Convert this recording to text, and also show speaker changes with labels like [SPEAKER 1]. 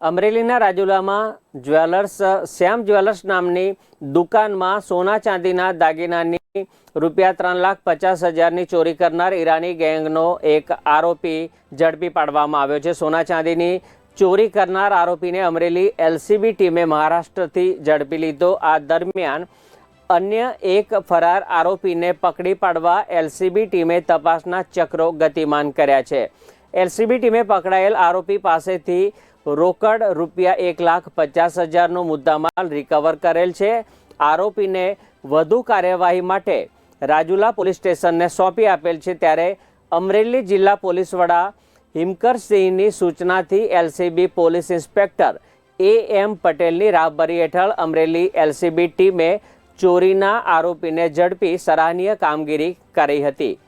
[SPEAKER 1] અમરેલીના રાજુલામાં જ્વેલર્સ, શ્યામ જ્વેલર્સ નામની દુકાનમાં સોના ચાંદીના દાગીનાની રૂપિયા ત્રણ લાખ પચાસ હજારની ચોરી કરનાર ઈરાની ગેંગનો એક આરોપી ઝડપી પાડવામાં આવ્યો છે. સોના ચાંદીની ચોરી કરનાર આરોપીને અમરેલી એલસીબી ટીમે મહારાષ્ટ્રથી ઝડપી લીધો. આ દરમિયાન અન્ય એક ફરાર આરોપીને પકડી પાડવા એલસીબી ટીમે તપાસના ચક્રો ગતિમાન કર્યા છે. એલસીબી ટીમે પકડાયેલ આરોપી પાસેથી રોકડ રૂપિયા એક લાખ પચાસ હજારનો મુદ્દામાલ રિકવર કરેલ છે. આરોપીને વધુ કાર્યવાહી માટે રાજુલા પોલીસ સ્ટેશનને સોંપી આપેલ છે ત્યારે અમરેલી જિલ્લા પોલીસ વડા હિમકરસિંહની સૂચનાથી LCB police inspector A M પટેલની રાહબરી હેઠળ અમરેલી એલસીબી ટીમે ચોરીના આરોપીને ઝડપી સરાહનીય કામગીરી કરી હતી.